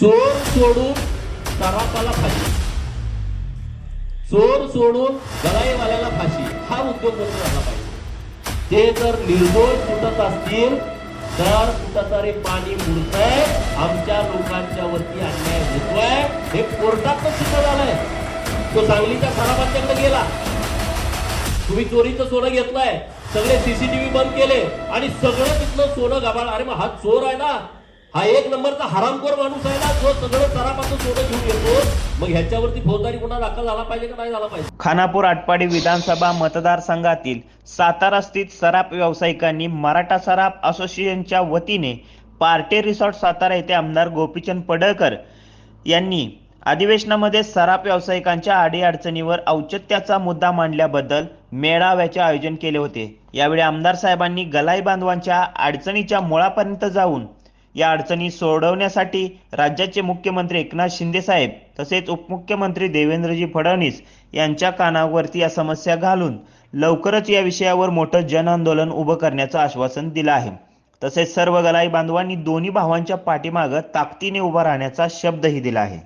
चोर सोडून सरापाला फाशी. चोर सोडून गलाईवाल्याला फाशी. हा उद्योग बंद झाला पाहिजे. ते जर निर्दोष सुटत असतील तर कुठंतरी पाणी मुरतंय आमच्या लोकांच्या वरती अन्याय होतोय. हे कोर्टात सिद्ध झालंय. तो सांगलीच्या सराफांच्याकडे गेला. तुम्ही चोरीचं सोनं घेतलंय. सगळे सीसीटीव्ही बंद केले आणि सगळं तिथलं सोनं गबाळ. अरे मग हा चोर आहे ना. हा एक नंबरचा हरामखोर माणूस आहे ना जो सगळं सरापासून सोनं घेऊन येतो. मग ह्याच्यावरती फौजदारी गुन्हा दाखल झाला पाहिजे का नाही झाला पाहिजे? खानापूर आटपाडी विधानसभा मतदारसंघातील सातारा स्थित सराप व्यावसायिकांनी मराठा सराप असोसिएशनच्या वतीने पार्टे रिसॉर्ट सातारा येथे आमदार गोपीचंद पडळकर यांनी अधिवेशनामध्ये सराप व्यावसायिकांच्या अडीअडचणीवर औचित्याचा मुद्दा मांडल्याबद्दल मेळाव्याचे आयोजन केले होते. यावेळी आमदार साहेबांनी गलाई बांधवांच्या अडचणीच्या मुळापर्यंत जाऊन या अडचणी सोडवण्यासाठी राज्याचे मुख्यमंत्री एकनाथ शिंदे साहेब तसेच उपमुख्यमंत्री देवेंद्रजी फडणवीस यांच्या कानावरती या समस्या घालून लवकरच या विषयावर मोठं जन आंदोलन उभं करण्याचं आश्वासन दिलं आहे. तसेच सर्व गलाई बांधवांनी दोन्ही भावांच्या पाठीमागं ताकदीने उभा राहण्याचा शब्दही दिला आहे.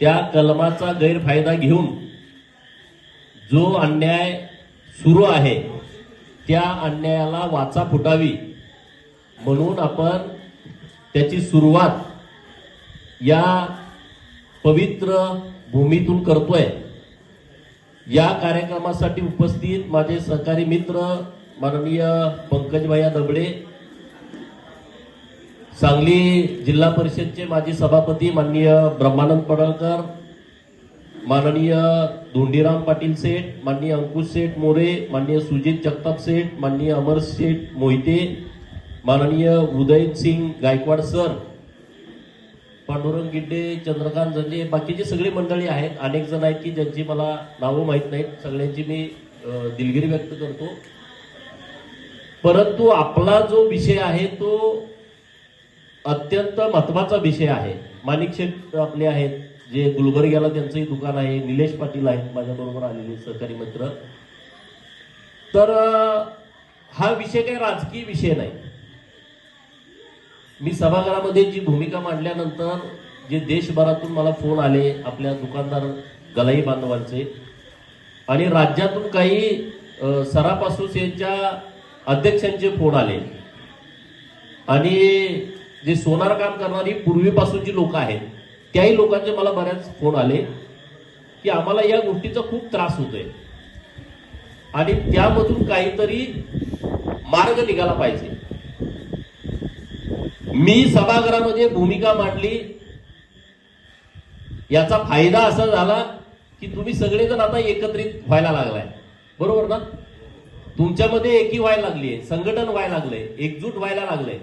त्या कलमाचा गैरफायदा घेऊन जो अन्याय सुरू आहे त्या अन्यायाला वाचा फुटावी. म्हणून आपण त्याची सुरुवात या पवित्र भूमीतून करतोय. या कार्यक्रमासाठी उपस्थित माझे सहकारी मित्र माननीय पंकजभाया दबडे सांगली जिल्हा परिषदचे माजी सभापती माननीय ब्रह्मानंद पडळकर माननीय धोंडीराम पाटील सेठ माननीय अंकुश सेठ मोरे माननीय सुजित जगताप सेठ माननीय अमर सेठ मोहिते माननीय उदय सिंग गायकवाड सर पांडुरंग गिड्डे चंद्रकांत जंजे बाकीची सगळी मंडळी आहेत. अनेक जण आहेत की ज्यांची मला नावं माहीत नाहीत. सगळ्यांची मी दिलगिरी व्यक्त करतो. परंतु आपला जो विषय आहे तो अत्यंत महत्त्वाचा विषय आहे. माणिक शेठ आपले आहेत जे गुलबर्ग्याला त्यांचंही दुकान आहे. निलेश पाटील आहेत माझ्याबरोबर आलेले सहकारी मित्र. तर हा विषय काही राजकीय विषय नाही. मी सभागृहामध्ये जी भूमिका मांडल्यानंतर जे देशभरातून मला फोन आले आपल्या दुकानदार गलाई बांधवांचे आणि राज्यातून काही सराफ असोसिएशनच्या अध्यक्षांचे फोन आले. आणि जे सोनार काम करणारी पूर्वीपासूनची लोक आहेत त्याही लोकांचे मला बऱ्याच फोन आले की आम्हाला या गोष्टीचा खूप त्रास होतोय. आणि त्यामधून काहीतरी मार्ग निघाला पाहिजे. मी सभागृहामध्ये भूमिका मांडली. याचा फायदा असा झाला की तुम्ही सगळेजण आता एकत्रित व्हायला लागलाय. बरोबर ना? तुमच्यामध्ये एकी व्हायला लागली आहे संघटन व्हायला लागलंय एकजूट व्हायला लागलंय.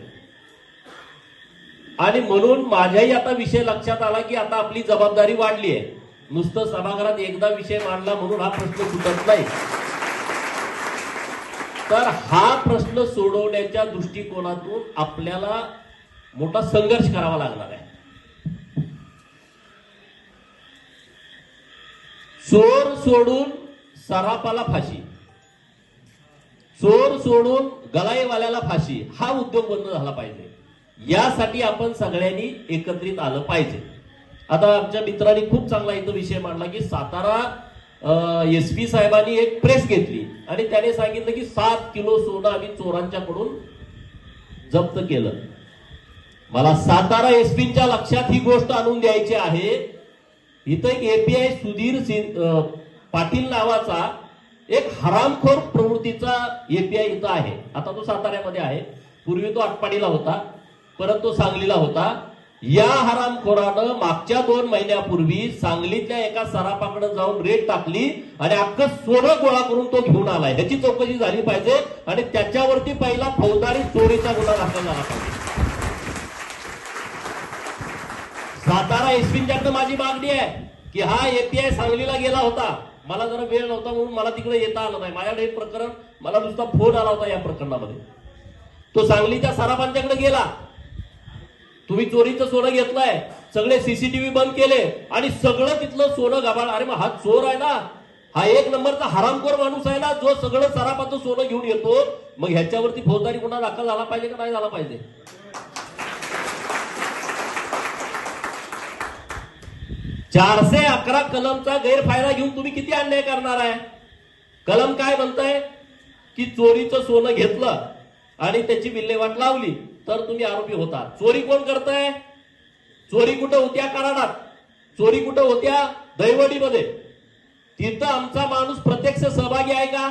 आणि म्हणून माझ्याही आता विषय लक्षात आला की आता आपली जबाबदारी वाढली आहे नुसतं सभागृहात एकदा विषय मांडला म्हणून हा प्रश्न सुटत नाही. तर हा प्रश्न सोडवण्याच्या दृष्टिकोनातून आपल्याला मोठा संघर्ष करावा लागणार आहे. चोर सोडून सरापाला फाशी. चोर सोडून गलाईवाल्याला फाशी. हा उद्योग बंद झाला पाहिजे. यासाठी आपण सगळ्यांनी एकत्रित आलं पाहिजे. आता आमच्या मित्रांनी खूप चांगला इथं विषय मांडला की सातारा एस पी साहेबांनी एक प्रेस घेतली. आणि त्याने सांगितलं की सात किलो सोनं आम्ही चोरांच्याकडून जप्त केलं. मला सातारा एसपीच्या लक्षात ही गोष्ट आणून द्यायची आहे. इथं एक एपीआय सुधीर पाटील नावाचा एक हरामखोर प्रवृत्तीचा एपीआय इथं आहे. आता तो साताऱ्यामध्ये आहे. पूर्वी तो आटपाडीला होता. परत तो सांगलीला होता. या हरामखोरानं मागच्या दोन महिन्यापूर्वी सांगलीतल्या एका सरापाकडे जाऊन रेट टाकली आणि अख्खं सोनं गोळा करून तो घेऊन आलाय. ह्याची चौकशी झाली पाहिजे आणि त्याच्यावरती पहिला फौजदारी चोरीचा गुन्हा दाखल झाला पाहिजे. सातारा एसपींच्याकडे माझी मागणी आहे की हा एपीआय सांगलीला गेला होता. मला जरा वेळ नव्हता म्हणून मला तिकडे येता आलं नाही. माझ्याकडे हे प्रकरण मला नुसता फोन आला होता या प्रकरणामध्ये. तो सांगलीच्या सराफांच्याकडे गेला. तुम्ही चोरीचं सोनं घेतलंय. सगळे सीसीटीव्ही बंद केले आणि सगळं तिथलं सोनं गाभाळ. अरे मग हा चोर आहे ना. हा एक नंबरचा हरामखोर माणूस आहे ना जो सगळं सराफाचं सोनं घेऊन येतो. मग ह्याच्यावरती फौजदारी गुन्हा दाखल झाला पाहिजे का नाही झाला पाहिजे? चारशे अकरा कलमचा गैरफायदा घेऊन तुम्ही किती अन्याय करणार आहे? कलम काय म्हणताय? की चोरीचं सोनं घेतलं आणि त्याची विल्हेवाट लावली तर तुम्ही आरोपी होता. चोरी कोण करताय? चोरी कुठं होत्या कराडात चोरी कुठं होत्या दैवडीमध्ये तिथं आमचा माणूस प्रत्यक्ष सहभागी आहे का?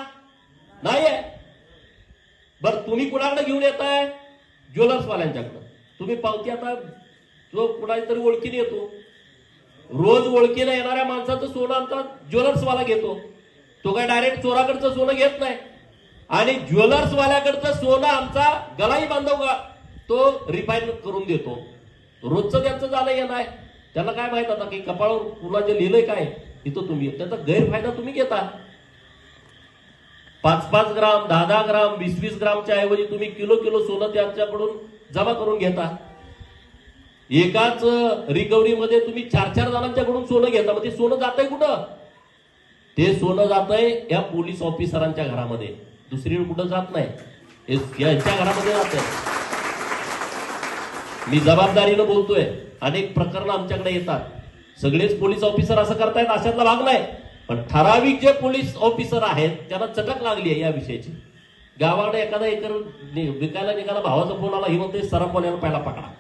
नाही आहे बर तुम्ही कुणाकडे घेऊन येत आहे ज्वेलर्सवाल्यांच्याकडं. तुम्ही पावती आता जो कुणाच्या तरी ओळखीने येतो. रोज ओळखीला येणाऱ्या माणसाचं सोनं आमचा ज्वेलर्सवाला घेतो. तो काय डायरेक्ट चोराकडचं सोनं घेत नाही. आणि ज्वेलर्सवाल्याकडचं सोनं आमचा गलाई बांधव का तो रिफाईन करून देतो. रोजचं त्यांचं झालं हे नाही. त्यांना काय माहीत आता की कपाळावर जे लिहिलंय काय तिथं तुम्ही त्याचा गैरफायदा तुम्ही घेता. पाच पाच ग्राम दहा दहा ग्राम वीस वीस ग्रामच्या ऐवजी तुम्ही किलो किलो सोनं त्यांच्याकडून जमा करून घेता. एकाच रिकव्हरीमध्ये तुम्ही चार चार जणांच्याकडून सोनं घेता मग ते सोनं जातंय कुठं? ते सोनं जातंय या पोलीस ऑफिसरांच्या घरामध्ये. दुसरीकडे कुठं जात नाही. यांच्या घरामध्ये जात मी जबाबदारीनं बोलतोय. अनेक प्रकरण आमच्याकडे येतात. सगळेच पोलीस ऑफिसर असं करतायत अशातला भाग नाही. पण ठराविक जे पोलीस ऑफिसर आहेत त्यांना चटक लागली आहे या विषयाची. गावाकडे एखादा एकर विकायला निघाला भावाचा फोन आला ही म्हणते सराफवाल्याला पहिला पकडा.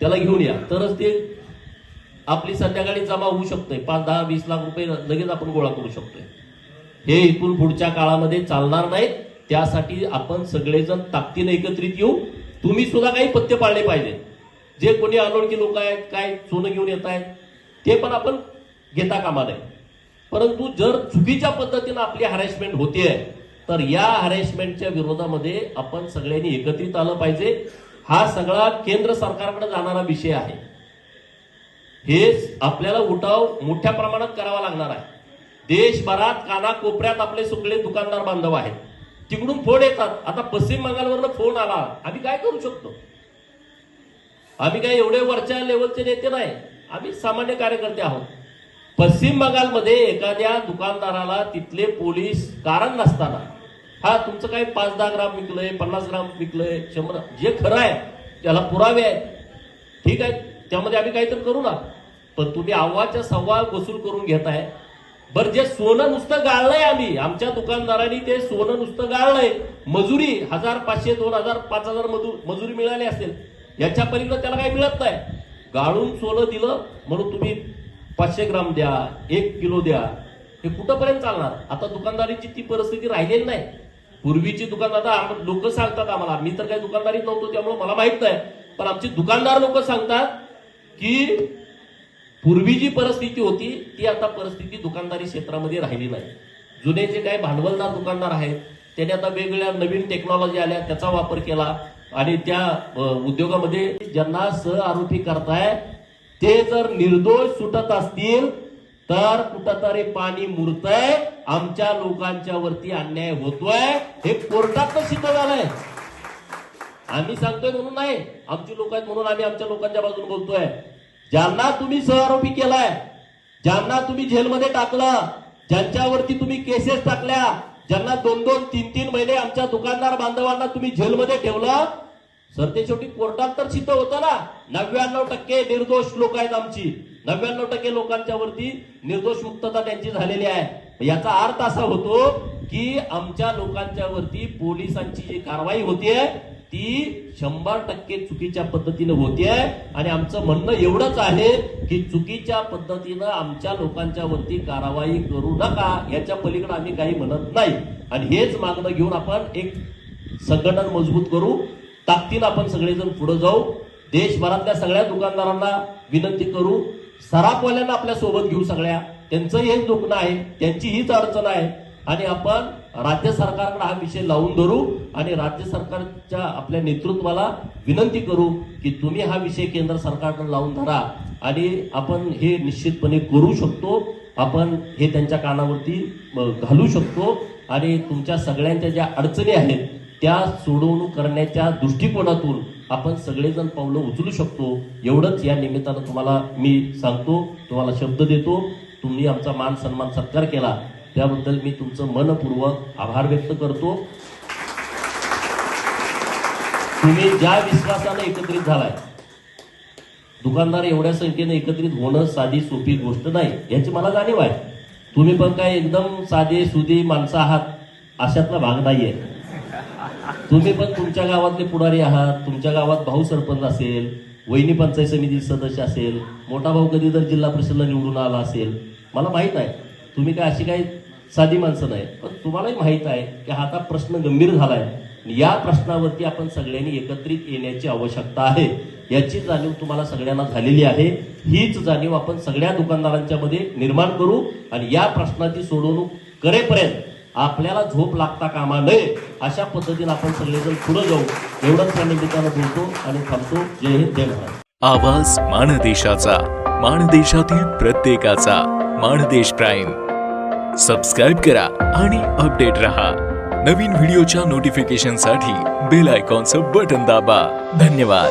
त्याला घेऊन या. तरच ते आपली संध्याकाळी जमा होऊ शकते पाच दहा वीस लाख रुपये लगेच आपण गोळा करू शकतोय. हे इथून पुढच्या काळामध्ये चालणार नाहीत. त्यासाठी आपण सगळेजण ताकदीने एकत्रित येऊ. तुम्ही सुद्धा काही पथ्य पाळले पाहिजे जे कोणी अनोळखी लोक आहेत काय सोनं घेऊन येत आहेत ते पण आपण घेता कामा नये. परंतु जर चुकीच्या पद्धतीनं आपली हॅरेसमेंट होतीये तर या हॅरेसमेंटच्या विरोधामध्ये आपण सगळ्यांनी एकत्रित आलं पाहिजे. हा सगळा केंद्र सरकारकडे जाणारा विषय आहे. हे आपल्याला उठाव मोठ्या प्रमाणात करावा लागणार आहे. देशभरात कानाकोपऱ्यात आपले सगळे दुकानदार बांधव आहेत. तिकडून फोन येतात. आता पश्चिम बंगालवरनं फोन आला. आम्ही काय करू शकतो? आम्ही काय एवढे वरच्या लेवलचे नेते नाही. आम्ही सामान्य कार्यकर्ते आहोत. पश्चिम बंगालमध्ये एखाद्या दुकानदाराला तिथले पोलीस कारण नसताना हा तुमचं काय पाच दहा ग्राम विकलंय पन्नास ग्राम विकलंय शंभर जे खरं आहे त्याला पुरावे आहेत. ठीक आहे? त्यामध्ये आम्ही काहीतरी करू ना. पण तुम्ही आव्हाच्या सव्वा वसूल करून घेताय. बरं जे सोनं नुसतं गाळलंय आम्ही आमच्या दुकानदारांनी ते सोनं नुसतं गाळलंय. मजुरी हजार पाचशे दोन हजार पाच हजार मजूर मजुरी मिळाली असेल. याच्या पलीकडे त्याला काही मिळत नाही. गाळून सोनं दिलं म्हणून तुम्ही पाचशे ग्राम द्या एक किलो द्या. हे कुठंपर्यंत चालणार? आता दुकानदारीची ती परिस्थिती राहिलेली नाही. पूर्वीची दुकान आता लोक सांगतात आम्हाला. मी तर काही दुकानदारीत नव्हतो त्यामुळे मला माहीत नाही. पण आमचे दुकानदार लोक सांगतात की पूर्वी जी परिस्थिती होती ती आता परिस्थिती दुकानदारी क्षेत्रामध्ये राहिली नाही. जुने जे काही भांडवलदार दुकानदार आहेत त्याने आता वेगवेगळ्या नवीन टेक्नॉलॉजी आल्या त्याचा वापर केला. आणि त्या उद्योगामध्ये ज्यांना सह आरोपी करताय ते जर निर्दोष सुटत असतील तर कुठंतरी पाणी मुरतंय आमच्या लोकांच्या वरती अन्याय होतोय हे कोर्टात सिद्ध झालंय. आम्ही सांगतोय म्हणून नाही आमची लोक आहेत म्हणून आम्ही आमच्या लोकांच्या बाजूने बोलतोय. ज्यांना तुम्ही सहआरोपी केलाय ज्यांना तुम्ही जेलमध्ये टाकलं ज्यांच्यावरती तुम्ही केसेस टाकल्या ज्यांना दोन दोन तीन तीन महिने आमच्या दुकानदार बांधवांना तुम्ही जेलमध्ये ठेवलं सर ते शेवटी कोर्टात तर सिद्ध होतं ना. नव्याण्णव टक्के निर्दोष लोक आहेत आमची. नव्याण्णव टक्के लोकांच्या वरती निर्दोष मुक्तता त्यांची झालेली आहे. याचा अर्थ असा होतो की आमच्या लोकांच्या वरती पोलिसांची जी कारवाई होतीये ती शंभर टक्के चुकीच्या पद्धतीनं होतीये. आणि आमचं म्हणणं एवढंच आहे की चुकीच्या पद्धतीनं आमच्या लोकांच्या वरती कारवाई करू नका याच्या पलीकडे आम्ही काही म्हणत नाही. आणि हेच मागणं घेऊन आपण एक संघटन मजबूत करू. ताकदीनं आपण सगळेजण पुढे जाऊ. देशभरातल्या सगळ्या दुकानदारांना विनंती करू. सराफवाल्यांना आपल्यासोबत घेऊ सगळ्या. त्यांचं हेच दुखणं आहे त्यांची हीच अडचण आहे. आणि आपण राज्य सरकारकडे हा विषय लावून धरू आणि राज्य सरकारच्या आपल्या नेतृत्वाला विनंती करू की तुम्ही हा विषय केंद्र सरकारकडे लावून धरा. आणि आपण हे निश्चितपणे करू शकतो. आपण हे त्यांच्या कानावरती घालू शकतो. आणि तुमच्या सगळ्यांच्या ज्या अडचणी आहेत त्या सोडवणूक करण्याच्या दृष्टिकोनातून आपण सगळेजण पावलं उचलू शकतो. एवढंच या निमित्तानं तुम्हाला मी सांगतो तुम्हाला शब्द देतो. तुम्ही आमचा मान सन्मान सत्कार केला. त्याबद्दल मी तुमचं मनपूर्वक आभार व्यक्त करतो. तुम्ही ज्या विश्वासाने एकत्रित झालाय दुकानदार एवढ्या संख्येने एकत्रित होणं साधी सोपी गोष्ट नाही याची मला जाणीव आहे. तुम्ही पण काय एकदम साधे सुधी माणसं आहात अशातला भाग नाहीये. तुम्ही पण तुमच्या गावातले पुढारी आहात तुमच्या गावात भाऊ सरपंच असेल वहिनी पंचायत समिती सदस्य असेल मोठा भाऊ कधी जर जिल्हा परिषदला निवडून आला असेल मला माहीत आहे. तुम्ही काय अशी काही साधी माणसं नाही पण तुम्हालाही माहीत आहे की हा आता प्रश्न गंभीर झालाय. आणि या प्रश्नावरती आपण सगळ्यांनी एकत्रित येण्याची आवश्यकता आहे. याची जाणीव तुम्हाला सगळ्यांना झालेली आहे. हीच जाणीव आपण सगळ्या दुकानदारांच्या मध्ये निर्माण करू आणि या प्रश्नाची सोडवणूक करेपर्यंत आपल्याला झोप लागता कामा नये. अशा पद्धतीने आपण सगळेजण पुढे जाऊ. एवढंच या निमित्तानं बोलतो आणि थांबतो. जय हिंद जय महाराज आवाज माणदेशाचा माणदेशातील प्रत्येकाचा माणदेश प्राईम. सबस्क्राईब करा आणि अपडेट रहा. नवीन व्हिडिओच्या नोटिफिकेशनसाठी बेल आयकॉनचं बटन दाबा. धन्यवाद.